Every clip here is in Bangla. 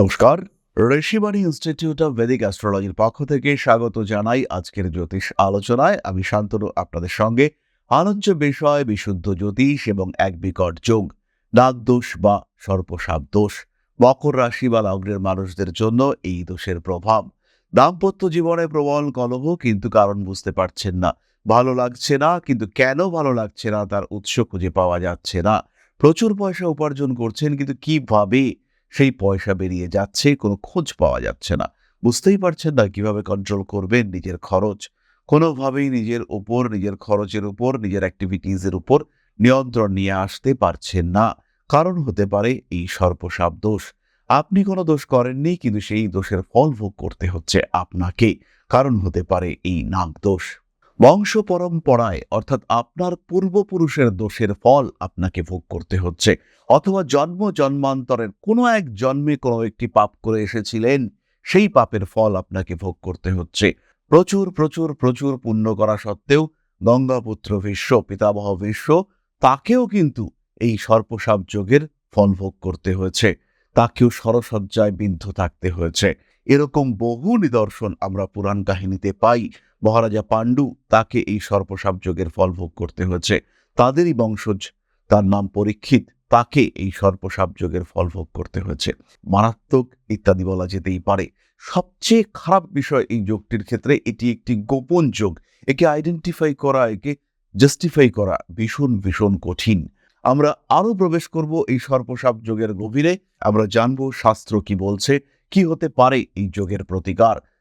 নমস্কার। ঋষিবাণী ইনস্টিটিউট অফ ভেদিক অ্যাস্ট্রোলজির পক্ষ থেকে স্বাগত জানাই আজকের জ্যোতিষ আলোচনায়। আমি শান্তনু, আপনাদের সঙ্গে আলোচ্য বিষয়, বিশুদ্ধ জ্যোতিষ এবং এক বিকট যোগ নাগদোষ বা সর্পসাপ দোষ, মকর রাশি বা লগ্নের মানুষদের জন্য এই দোষের প্রভাব। দাম্পত্য জীবনে প্রবল কলহ, কিন্তু কারণ বুঝতে পারছেন না। ভালো লাগছে না, কিন্তু কেন ভালো লাগছে না, তার উৎস খুঁজে পাওয়া যাচ্ছে না। প্রচুর পয়সা উপার্জন করছেন, কিন্তু কীভাবে সেই পয়সা বেরিয়ে যাচ্ছে, কোনো খোঁজ পাওয়া যাচ্ছে না। বুঝতেই পারছেন না কীভাবে কন্ট্রোল করবেন নিজের খরচ? কোনোভাবেই নিজের উপর নিজের খরচের উপর নিজের অ্যাক্টিভিটিজের উপর নিয়ন্ত্রণ নিয়ে আসতে পারছেন না। কারণ হতে পারে এই সর্পসাপ দোষ। আপনি কোনো দোষ করেননি, কিন্তু সেই দোষের ফল ভোগ করতে হচ্ছে আপনাকে। কারণ হতে পারে এই নাগ দোষ। বংশ পরম্পরায় অর্থাৎ আপনার পূর্বপুরুষের দোষের ফল আপনাকে ভোগ করতে হচ্ছে। অথবা জন্ম জন্মান্তরের কোনো এক জন্মে কোনো একটি পাপ করে এসেছিলেন, সেই পাপের ফল আপনাকে ভোগ করতে হচ্ছে। প্রচুর প্রচুর প্রচুর পুণ্য করা সত্ত্বেও গঙ্গাপুত্র ভীষ্ম, পিতামহ ভীষ্ম, তাকেও কিন্তু এই সর্পসাপ যোগের ফল ভোগ করতে হয়েছে। তাকেও সরসজ্জায় বিদ্ধ থাকতে হয়েছে। এরকম বহু নিদর্শন আমরা পুরাণ কাহিনীতে পাই। মহারাজা পাণ্ডু তাকে এই সর্পসাপ যোগের ফল ভোগ করতে হয়েছে। তাদেরই বংশজ, তার নাম পরীক্ষিত, তাকে এই সর্পসাপ যোগের ফল ভোগ করতে হয়েছে। মারাত্মক ইত্যাদি বলা যেতেই পারে। সবচেয়ে খারাপ বিষয় এই যোগটির ক্ষেত্রে এটি একটি গোপন যোগ। একে আইডেন্টিফাই করা, একে জাস্টিফাই করা ভীষণ ভীষণ কঠিন। আমরা আরও প্রবেশ করব এই সর্পসাপ যোগের গভীরে। আমরা জানব শাস্ত্র কি বলছে, কি হতে পারে এই যোগের প্রতিকার।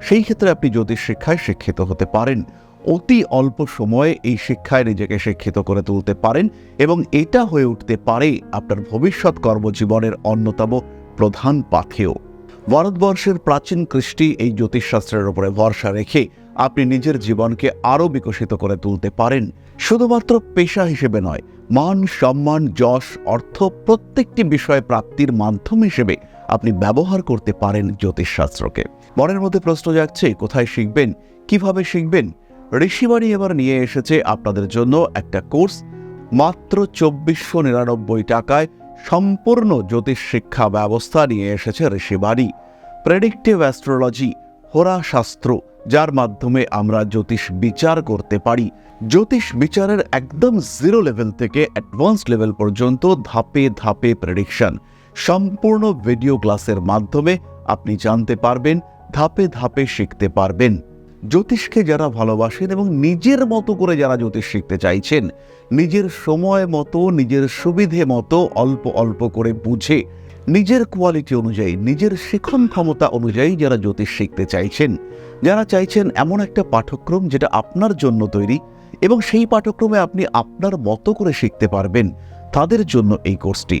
সেই ক্ষেত্রে আপনি জ্যোতিষ শিক্ষায় শিক্ষিত হতে পারেন, অতি অল্প সময়ে এই শিক্ষায় নিজেকে শিক্ষিত করে তুলতে পারেন এবং এটা হয়ে উঠতে পারে আপনার ভবিষ্যৎ কর্মজীবনের অন্যতম প্রধান পাথেয়। ভারতবর্ষের প্রাচীন কৃষ্টি এই জ্যোতিষশাস্ত্রের উপরে ভরসা রেখে আপনি নিজের জীবনকে আরও বিকশিত করে তুলতে পারেন। শুধুমাত্র পেশা হিসেবে নয়, মান, সম্মান, যশ, অর্থ প্রত্যেকটি বিষয় প্রাপ্তির মাধ্যম হিসেবে আপনি ব্যবহার করতে পারেন জ্যোতিষশাস্ত্রকে। মনের মধ্যে প্রশ্ন যাচ্ছে কোথায় শিখবেন, কীভাবে শিখবেন? ঋষিবাণী এবার নিয়ে এসেছে আপনাদের জন্য একটা কোর্স, মাত্র চব্বিশশো নিরানব্বই টাকায় সম্পূর্ণ জ্যোতিষ শিক্ষা ব্যবস্থা নিয়ে এসেছে ঋষিবাণী। প্রেডিক্টিভ অ্যাস্ট্রোলজি হোরাশাস্ত্র যার মাধ্যমে আমরা জ্যোতিষ বিচার করতে পারি। জ্যোতিষ বিচারের একদম জিরো লেভেল থেকে অ্যাডভান্স লেভেল পর্যন্ত ধাপে ধাপে প্রেডিকশন সম্পূর্ণ ভিডিও ক্লাসের মাধ্যমে আপনি জানতে পারবেন, ধাপে ধাপে শিখতে পারবেন। জ্যোতিষকে যারা ভালোবাসেন এবং নিজের মতো করে যারা জ্যোতিষ শিখতে চাইছেন, নিজের সময় মতো, নিজের সুবিধে মতো অল্প অল্প করে বুঝে, নিজের কোয়ালিটি অনুযায়ী, নিজের শিখন ক্ষমতা অনুযায়ী যারা জ্যোতিষ শিখতে চাইছেন, যারা চাইছেন এমন একটা পাঠ্যক্রম যেটা আপনার জন্য তৈরি এবং সেই পাঠ্যক্রমে আপনি আপনার মতো করে শিখতে পারবেন, তাদের জন্য এই কোর্সটি।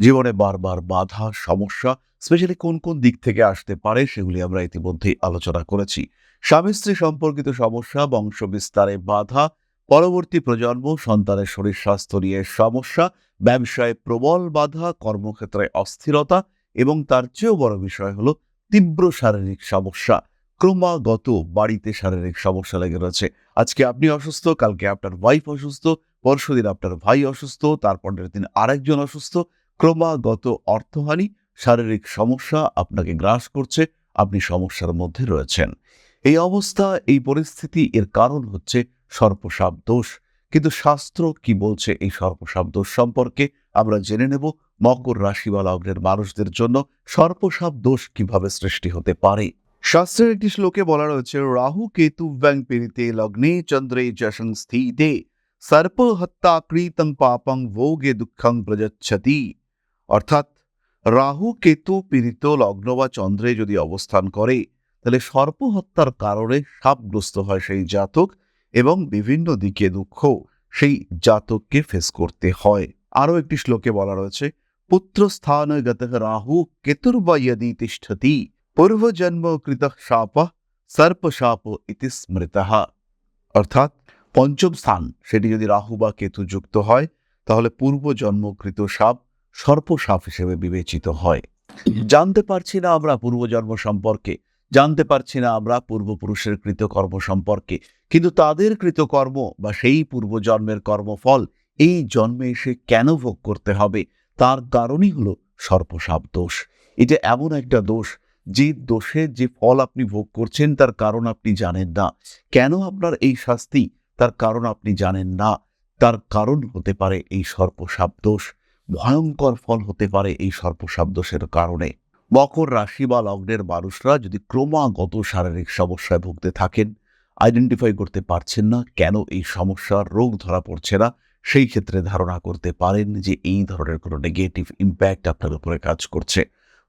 জীবনে বারবার বাধা, সমস্যা স্পেশালি কোন কোন দিক থেকে আসতে পারে সেগুলি আমরা ইতিমধ্যেই আলোচনা করেছি। স্বামী স্ত্রী সম্পর্কিত সমস্যা, বংশ বিস্তারে বাধা, পরবর্তী প্রজন্ম, সন্তানের শরীর স্বাস্থ্য নিয়ে সমস্যা, ব্যবসায় প্রবল বাধা, কর্মক্ষেত্রে অস্থিরতা এবং তার চেয়েও বড় বিষয় হলো তীব্র শারীরিক সমস্যা। ক্রমাগত বাড়িতে শারীরিক সমস্যা লেগে রয়েছে। আজকে আপনি অসুস্থ, কালকে আপনার ওয়াইফ অসুস্থ, পরশুদিন আপনার ভাই অসুস্থ, তারপরের দিন আরেকজন অসুস্থ ক্রমাগত অর্থহানি, শারীরিক সমস্যা আপনাকে গ্রাস করছে, আপনি সমস্যার মধ্যে রয়েছেন। এই অবস্থা, এই পরিস্থিতি, এর কারণ হচ্ছে সর্পসাপ দোষ। কিন্তু শাস্ত্র কি বলছে এই সর্পসাপ দোষ সম্পর্কে? আমরা জেনে নেব মকর রাশি বা লগ্নের মানুষদের জন্য সর্পসাপ দোষ কীভাবে সৃষ্টি হতে পারে। শাস্ত্রের একটি শ্লোকে বলা রয়েছে, রাহু, কেতু, ব্যাং পেরিতে লগ্নে, চন্দ্রে, যশং, স্থিতে, সর্প, হত্যা কৃতং পাপং, ভোগে, দুঃখং প্রযচ্ছতি অর্থাৎ রাহু, কেতু, পীড়িত, লগ্ন বা চন্দ্রে যদি অবস্থান করে, তাহলে সর্প হত্যার কারণে সাপগ্রস্ত হয় সেই জাতক এবং বিভিন্ন দিকে দুঃখ সেই জাতককে ফেস করতে হয়। আরও একটি শ্লোকে বলা রয়েছে পুত্র স্থান গত রাহু কেতুর্বা ইয়দি তিষ্ঠতি, পূর্বজন্ম কৃত শাপ সর্প শাপ ইতি স্মৃত। অর্থাৎ পঞ্চম স্থান, সেটি যদি রাহু বা কেতু যুক্ত হয়, তাহলে পূর্বজন্মকৃত সাপ সর্পসাপ হিসেবে বিবেচিত হয়। জানতে পারছি না আমরা পূর্বজন্ম সম্পর্কে, জানতে পারছি না আমরা পূর্বপুরুষের কৃতকর্ম সম্পর্কে, কিন্তু তাদের কৃতকর্ম বা সেই পূর্বজন্মের কর্মফল এই জন্মে এসে কেন ভোগ করতে হবে? তার কারণই হলো সর্পসাপ দোষ। এটা এমন একটা দোষ, যে দোষে যে ফল আপনি ভোগ করছেন তার কারণ আপনি জানেন না। কেন আপনার এই শাস্তি? তার কারণ আপনি জানেন না। তার কারণ হতে পারে এই সর্পসাপ দোষ। ভয়ঙ্কর ফল হতে পারে এই সর্পশাবদোষের কারণে। মকর রাশি বা লগ্নের মানুষরা যদি ক্রমাগত শারীরিক সমস্যায় ভুগতে থাকেন আইডেন্টিফাই করতে পারছেন না কেন এই সমস্যার রোগ ধরা পড়ছে না, সেই ক্ষেত্রে ধারণা করতে পারেন যে এই ধরনের কোনো নেগেটিভ ইম্প্যাক্ট আপনার উপরে কাজ করছে।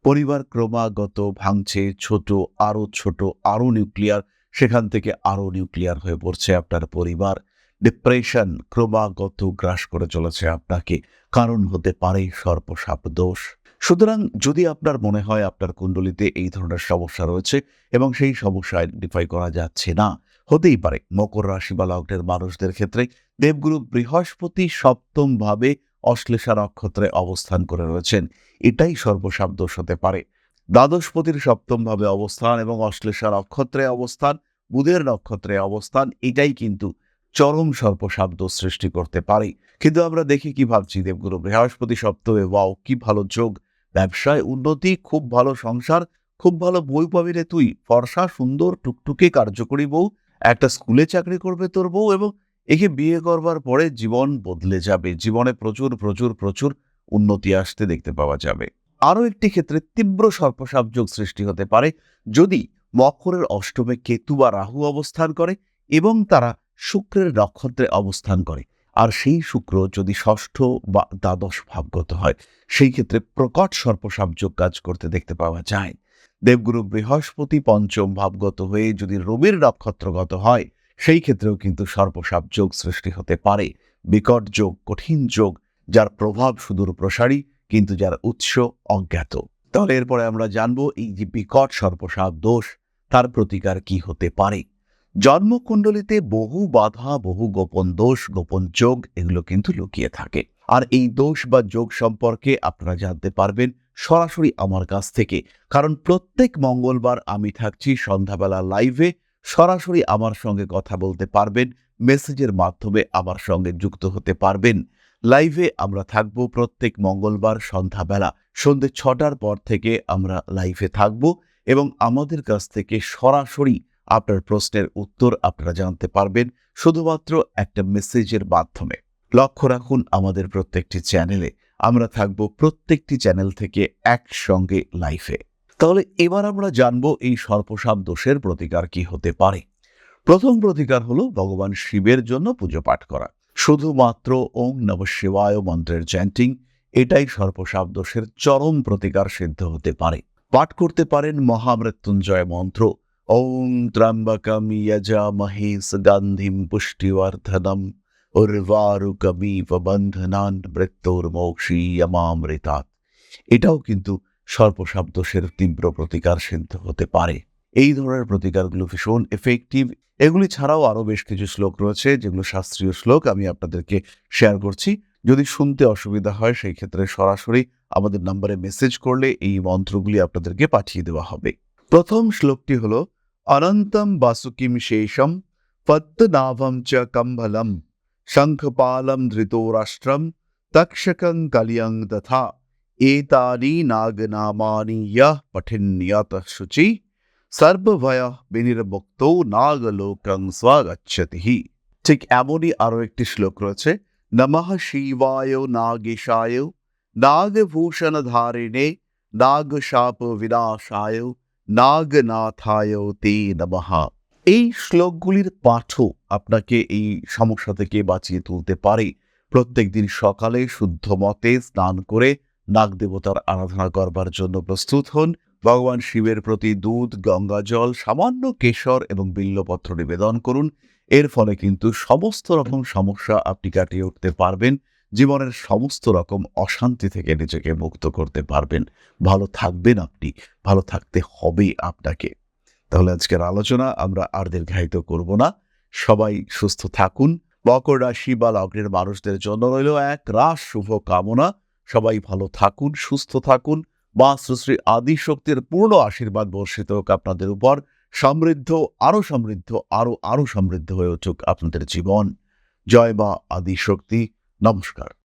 পরিবার ক্রমাগত ভাঙছে, ছোট আরও ছোট আরও নিউক্লিয়ার সেখান থেকে আরও নিউক্লিয়ার হয়ে পড়ছে আপনার পরিবার। ডিপ্রেশন ক্রমাগত গ্রাস করে চলেছে আপনাকে। কারণ হতে পারে সর্পসাপ দোষ। সুতরাং যদি আপনার মনে হয় আপনার কুণ্ডলিতে এই ধরনের সমস্যা রয়েছে এবং সেই সমস্যা আইডেন্টিফাই করা যাচ্ছে না, হতেই পারে। মকর রাশি বা লগ্নের মানুষদের ক্ষেত্রে দেবগুরু বৃহস্পতি সপ্তম ভাবে অশ্লেষা নক্ষত্রে অবস্থান করে রয়েছেন। এটাই সর্বসাপ দোষ হতে পারে। দ্বাদশপতির সপ্তম ভাবে অবস্থান এবং অশ্লেষা নক্ষত্রে অবস্থান, বুধের নক্ষত্রে অবস্থান, এটাই কিন্তু চরম সর্পশাব্দ সৃষ্টি করতে পারে। কিন্তু আমরা দেখি কি ভাবছি? দেবগুরু বৃহস্পতি সপ্তমে, ওয়াও, কি ভালো যোগ। ব্যবসায় উন্নতি, খুব ভালো সংসার, খুব ভালো বই পাবি রে তুই। ফর্সা, সুন্দর, টুকটুকে, কার্যকরী বউ। একটা স্কুলে চাকরি করবে তোর বউ এবং একে বিয়ে করবার পরে জীবন বদলে যাবে। জীবনে প্রচুর প্রচুর প্রচুর উন্নতি আসতে দেখতে পাওয়া যাবে। আরও একটি ক্ষেত্রে তীব্র সর্পসাপ যোগ সৃষ্টি হতে পারে। যদি মকরের অষ্টমে কেতু বা রাহু অবস্থান করে এবং তারা শুক্রের নক্ষত্রে অবস্থান করে। আর সেই শুক্র যদি ষষ্ঠ বা দ্বাদশ ভাবগত হয়, সেই ক্ষেত্রে প্রকট সর্পসাপ যোগ কাজ করতে দেখতে পাওয়া যায়। দেবগুরু বৃহস্পতি পঞ্চম ভাবগত হয়ে যদি রবির নক্ষত্রগত হয়, সেই ক্ষেত্রেও কিন্তু সর্পসাপ যোগ সৃষ্টি হতে পারে। বিকট যোগ, কঠিন যোগ, যার প্রভাব সুদূর প্রসারী, কিন্তু যার উৎস অজ্ঞাত। তাহলে এরপরে আমরা জানব এই যে বিকট সর্পসাপ দোষ, তার প্রতিকার কি হতে পারে। জন্মকুণ্ডলিতে বহু বাধা, বহু গোপন দোষ, গোপন যোগ এগুলো কিন্তু লুকিয়ে থাকে। আর এই দোষ বা যোগ সম্পর্কে আপনারা জানতে পারবেন সরাসরি আমার কাছ থেকে। কারণ প্রত্যেক মঙ্গলবার আমি থাকছি সন্ধ্যাবেলা লাইভে। সরাসরি আমার সঙ্গে কথা বলতে পারবেন, মেসেজের মাধ্যমে আমার সঙ্গে যুক্ত হতে পারবেন। লাইভে আমরা থাকব প্রত্যেক মঙ্গলবার সন্ধ্যাবেলা। সন্ধ্যে ছটার পর থেকে আমরা লাইভে থাকব এবং আমাদের কাছ থেকে সরাসরি আপনার প্রশ্নের উত্তর আপনারা জানতে পারবেন শুধুমাত্র একটা মেসেজের মাধ্যমে। লক্ষ্য রাখুন, আমাদের প্রত্যেকটি চ্যানেলে আমরা থাকব প্রত্যেকটি চ্যানেল থেকে একসঙ্গে লাইফে তাহলে এবার আমরা জানব এই সর্পসাপ দোষের প্রতিকার কি হতে পারে। প্রথম প্রতিকার হলো ভগবান শিবের জন্য পুজো পাঠ করা। শুধুমাত্র ওং নব শিবায় মন্ত্রের চ্যান্টিং এটাই সর্পসাপ দোষের চরম প্রতিকার সিদ্ধ হতে পারে। পাঠ করতে পারেন মহামৃত্যুঞ্জয় মন্ত্র ওং ত্র্যম্বকম যজামহে সুগন্ধিম পুষ্টিবর্ধনম উর্বারুকমিব বন্ধনান মৃত্যুর্মোক্ষীয়মামৃতাৎ এটাও কিন্তু সর্পসাপ তীব্র প্রতিকার সিদ্ধ হতে পারে। এই ধরনের প্রতিকারগুলো ভীষণ এফেক্টিভ এগুলি ছাড়াও আরও বেশ কিছু শ্লোক রয়েছে, যেগুলো শাস্ত্রীয় শ্লোক, আমি আপনাদেরকে শেয়ার করছি। যদি শুনতে অসুবিধা হয়, সেই ক্ষেত্রে সরাসরি আমাদের নাম্বারে মেসেজ করলে এই মন্ত্রগুলি আপনাদেরকে পাঠিয়ে দেওয়া হবে। প্রথম শ্লোকটি হল অনন্তম বাসুকিম শেষম পদ্মনাভম চ কম্বলম শঙ্খপালম ধৃতরাষ্ট্রম তক্ষকং কলিয়ং তথা এতানি নাগনামানি ইয়ঃ পঠিন্যত শুচি সর্বভয় বিনির্মুক্ত নাগলোকং স্বাগচ্ছতি ঠিক এমনই আরও একটি শ্লোক রয়েছে নমঃ শিবায় নাগেশায় নাগভূষণ ধারিণে নাগশাপ বিনাশায় নাগনাথায় তে নমঃ। এই শ্লোকগুলির পাঠও আপনাকে এই সমস্যা থেকে বাঁচিয়ে তুলতে পারে। প্রত্যেকদিন সকালে শুদ্ধ মতে স্নান করে নাগ দেবতার আরাধনা করবার জন্য প্রস্তুত হন। ভগবান শিবের প্রতি দুধ, গঙ্গা জল, সামান্য কেশর এবং বিল্লপত্র নিবেদন করুন। এর ফলে কিন্তু সমস্ত রকম সমস্যা আপনি কাটিয়ে উঠতে পারবেন। জীবনের সমস্ত রকম অশান্তি থেকে নিজেকে মুক্ত করতে পারবেন। ভালো থাকবেন আপনি, ভালো থাকতে হবে আপনাকে। তাহলে আজকের আলোচনা আমরা আর দীর্ঘায়িত করব না। সবাই সুস্থ থাকুন। মকর রাশি বা লগ্নের মানুষদের জন্য রইল এক রাস শুভ কামনা সবাই ভালো থাকুন, সুস্থ থাকুন। মা শ্রী আদি শক্তির পূর্ণ আশীর্বাদ বর্ষিত হোক আপনাদের উপর। সমৃদ্ধ, আরও সমৃদ্ধ, আরও আরও সমৃদ্ধ হয়ে উঠুক আপনাদের জীবন। জয় মা আদি শক্তি নমস্কার।